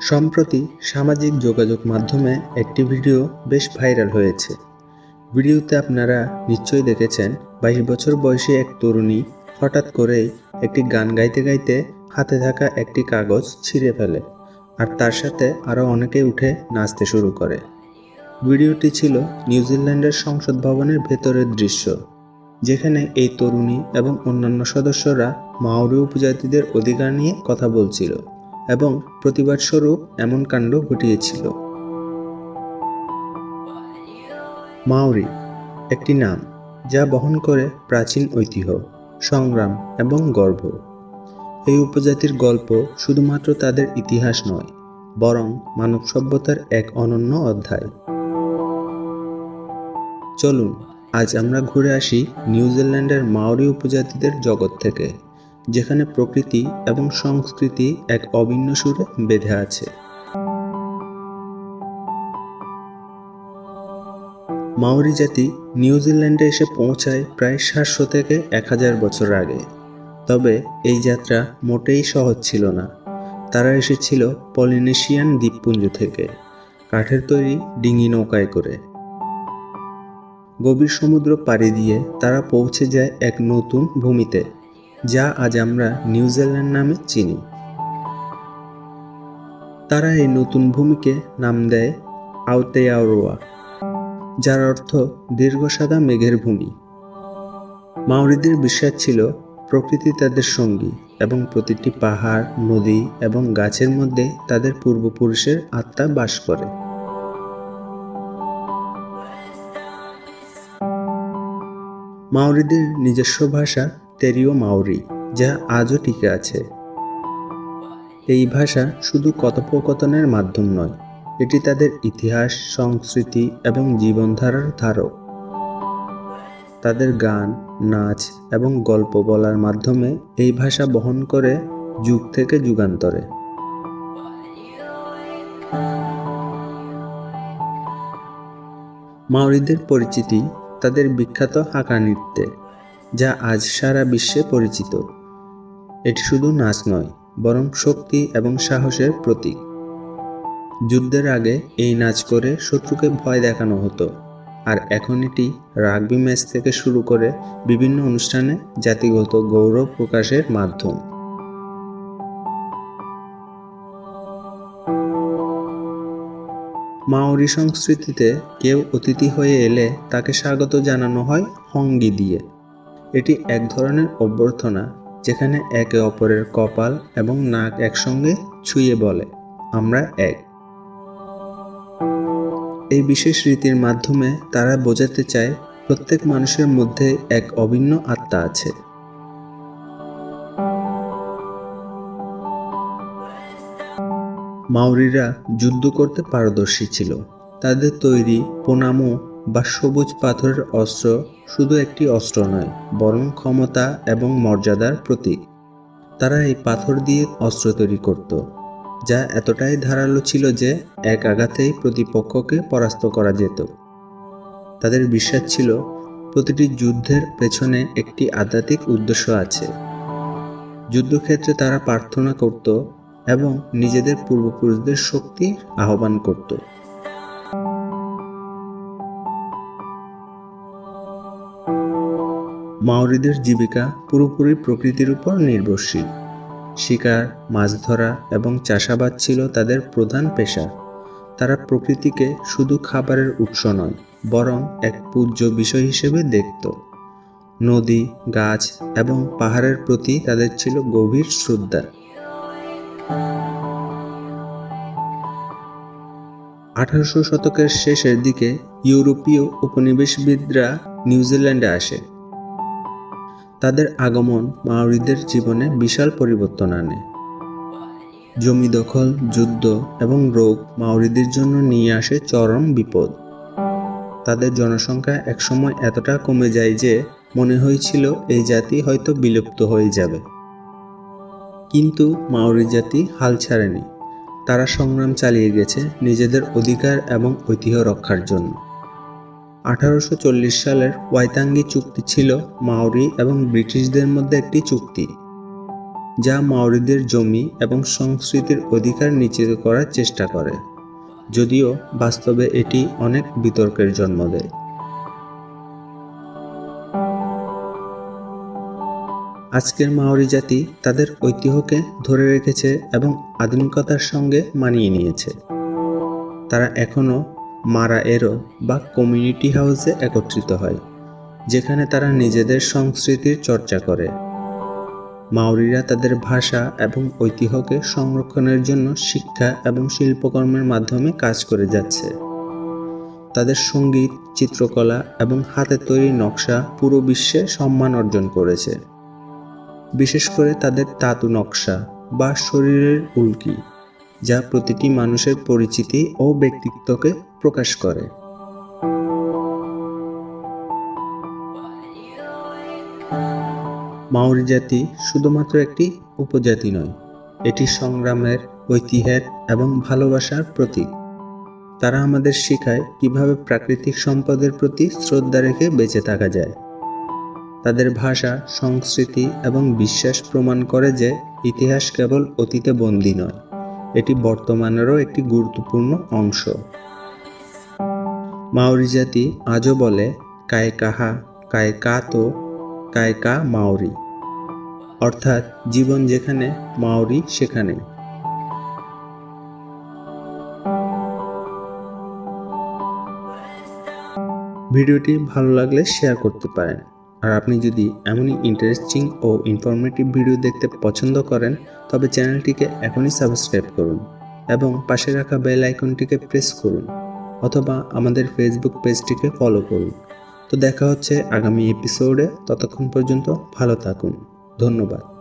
সম্প্রতি সামাজিক যোগাযোগ মাধ্যমে একটি ভিডিও বেশ ভাইরাল হয়েছে। ভিডিওতে আপনারা নিশ্চয়ই দেখেছেন, বাইশ বছর বয়সী এক তরুণী হঠাৎ করেই একটি গান গাইতে গাইতে হাতে থাকা একটি কাগজ ছিঁড়ে ফেলে আর তার সাথে আরও অনেকে উঠে নাচতে শুরু করে। ভিডিওটি ছিল নিউজিল্যান্ডের সংসদ ভবনের ভেতরের দৃশ্য, যেখানে এই তরুণী এবং অন্যান্য সদস্যরা মাওরি উপজাতিদের অধিকার নিয়ে কথা বলছিল। এবং প্রতিবাদ স্বরূপ এমন কাণ্ড ঘটিয়েছিল। মাওরি একটি নাম যা বহন করে প্রাচীন ঐতিহ্য, সংগ্রাম এবং গর্ব। এই উপজাতির গল্প শুধুমাত্র তাদের ইতিহাস নয়, বরং মানব সভ্যতার এক অনন্য অধ্যায়। চলুন, আজ আমরা ঘুরে আসি নিউজিল্যান্ডের মাওরি উপজাতিদের জগৎ থেকে। যেখানে প্রকৃতি এবং সংস্কৃতি এক অভিন্ন সুরে বেঁধে আছে। মাওরি জাতি নিউজিল্যান্ডে এসে পৌঁছায় প্রায় সাতশো থেকে এক হাজার বছর আগে। তবে এই যাত্রা মোটেই সহজ ছিল না। তারা এসেছিল পলিনেশিয়ান দ্বীপপুঞ্জ থেকে, কাঠের তৈরি ডিঙি নৌকায় করে। গভীর সমুদ্র পাড়ি দিয়ে তারা পৌঁছে যায় এক নতুন ভূমিতে। যা আজ আমরা নিউজিল্যান্ড নামে চিনি। তারা এই নতুন ভূমিকে নাম দেয় আউতেয়ারোয়া যার অর্থ দীর্ঘ সাদা মেঘের ভূমি। মাওরিদের বিশ্বাস ছিল প্রকৃতি তাদের সঙ্গী এবং প্রতিটি পাহাড়, নদী এবং গাছের মধ্যে তাদের পূর্বপুরুষের আত্মা বাস করে। মাওরিদের নিজস্ব ভাষা তেরিও মাওরি, যা আজও টিকে আছে। এই ভাষা শুধু কথোপকথনের মাধ্যম নয়, এটি তাদের ইতিহাস, সংস্কৃতি এবং জীবনধারার ধারক। তাদের গান, নাচ এবং গল্প বলার মাধ্যমে এই ভাষা বহন করে যুগ থেকে যুগান্তরে। মাওরিদের পরিচিতি তাদের বিখ্যাত হাঁকা নৃত্যে। যা আজ সারা বিশ্বে পরিচিত। এটি শুধু নাচ নয়, বরং শক্তি এবং সাহসের প্রতীক। যুদ্ধের আগে এই নাচ করে শত্রুকে ভয় দেখানো হতো, আর এখন এটি রাগবি ম্যাচ থেকে শুরু করে বিভিন্ন অনুষ্ঠানে জাতিগত গৌরব প্রকাশের মাধ্যম। মাওরি সংস্কৃতিতে কেউ অতিথি হয়ে এলে তাকে স্বাগত জানানো হয় হঙ্গি দিয়ে। এটি এক ধরনের অভ্যর্থনা যেখানে একে অপরের কপাল এবং নাক একসঙ্গে ছুঁয়ে বলে, আমরা এক। এই বিশেষ রীতির মাধ্যমে তারা বোঝাতে চায় প্রত্যেক মানুষের মধ্যে এক অভিন্ন আত্মা আছে। মাওরিরা যুদ্ধ করতে পারদর্শী ছিল। তাদের তৈরি পোনামো বা সবুজ পাথরের অস্ত্র শুধু একটি অস্ত্র নয়, বরং ক্ষমতা এবং মর্যাদার প্রতীক। তারা এই পাথর দিয়ে অস্ত্র তৈরি করত, যা এতটাই ধারালো ছিল যে এক আঘাতেই প্রতিপক্ষকে পরাস্ত করা যেত। তাদের বিশ্বাস ছিল, প্রতিটি যুদ্ধের পেছনে একটি আধ্যাত্মিক উদ্দেশ্য আছে। যুদ্ধক্ষেত্রে তারা প্রার্থনা করত এবং নিজেদের পূর্বপুরুষদের শক্তি আহ্বান করত। মাওরিদের জীবিকা পুরোপুরি প্রকৃতির উপর নির্ভরশীল। শিকার, মাছ ধরা এবং চাষাবাদ ছিল তাদের প্রধান পেশা। তারা প্রকৃতিকে শুধু খাবারের উৎস নয়, বরং এক পূজ্য বিষয় হিসেবে দেখত। নদী, গাছ এবং পাহাড়ের প্রতি তাদের ছিল গভীর শ্রদ্ধা। আঠারোশো শতকের শেষের দিকে ইউরোপীয় উপনিবেশবিদরা নিউজিল্যান্ডে আসে। তাদের আগমন মাওরিদের জীবনে বিশাল পরিবর্তন আনে। জমি দখল, যুদ্ধ এবং রোগ মাওরিদের জন্য নিয়ে আসে চরম বিপদ। তাদের জনসংখ্যা একসময় এতটা কমে যায় যে মনে হয়েছিল এই জাতি হয়তো বিলুপ্ত হয়ে যাবে। কিন্তু মাওরি জাতি হাল ছাড়েনি। তারা সংগ্রাম চালিয়ে গেছে নিজেদের অধিকার এবং ঐতিহ্য রক্ষার জন্য। আঠারোশো চল্লিশ সালের ওয়াইতাঙ্গি চুক্তি ছিল মাওরি এবং ব্রিটিশদের মধ্যে একটি চুক্তি, যা মাওরিদের জমি এবং সংস্কৃতির অধিকার নিশ্চিত করার চেষ্টা করে, যদিও বাস্তবে এটি অনেক বিতর্কের জন্ম দেয়। আজকের মাওরি জাতি তাদের ঐতিহ্যকে ধরে রেখেছে এবং আধুনিকতার সঙ্গে মানিয়ে নিয়েছে। তারা এখনও মারা এরো বা কমিউনিটি হাউসে একত্রিত হয়, যেখানে তারা নিজেদের সংস্কৃতির চর্চা করে। মাওরিরা তাদের ভাষা এবং ঐতিহ্যকে সংরক্ষণের জন্য শিক্ষা এবং শিল্পকর্মের মাধ্যমে কাজ করে যাচ্ছে। তাদের সংগীত, চিত্রকলা এবং হাতে তৈরি নকশা পুরো বিশ্বে সম্মান অর্জন করেছে। বিশেষ করে তাদের তাতু নকশা বা শরীরের উল্কি, যা প্রতিটি মানুষের পরিচিতি ও ব্যক্তিত্বকে প্রকাশ করে। মাওরি জাতি শুধুমাত্র একটি উপজাতি নয়, এটি সংগ্রামের, ঐতিহ্যের এবং ভালোবাসার প্রতীক। তারা আমাদের শেখায় কীভাবে প্রাকৃতিক সম্পদের প্রতি শ্রদ্ধা রেখে বেঁচে থাকা যায়। তাদের ভাষা, সংস্কৃতি এবং বিশ্বাস প্রমাণ করে যে ইতিহাস কেবল অতীতে বন্দী নয়, এটি বর্তমানেরও একটি গুরুত্বপূর্ণ অংশ। মাওরি জাতি আজও বলে, কায় কাহা, কায় কা তো, কায় কা মাওরি অর্থাৎ জীবন যেখানে মাওরি সেখানে। ভিডিওটি ভালো লাগলে শেয়ার করতে পারেন। আর আপনি যদি এমনই ইন্টারেস্টিং ও ইনফরমেটিভ ভিডিও দেখতে পছন্দ করেন, তবে চ্যানেলটিকে এখনই সাবস্ক্রাইব করুন এবং পাশে রাখা বেল আইকনটিকে প্রেস করুন। অথবা আমাদের ফেসবুক পেজটিকে ফলো করুন। তো দেখা হচ্ছে আগামী এপিসোডে ততক্ষণ পর্যন্ত ভালো থাকুন। ধন্যবাদ।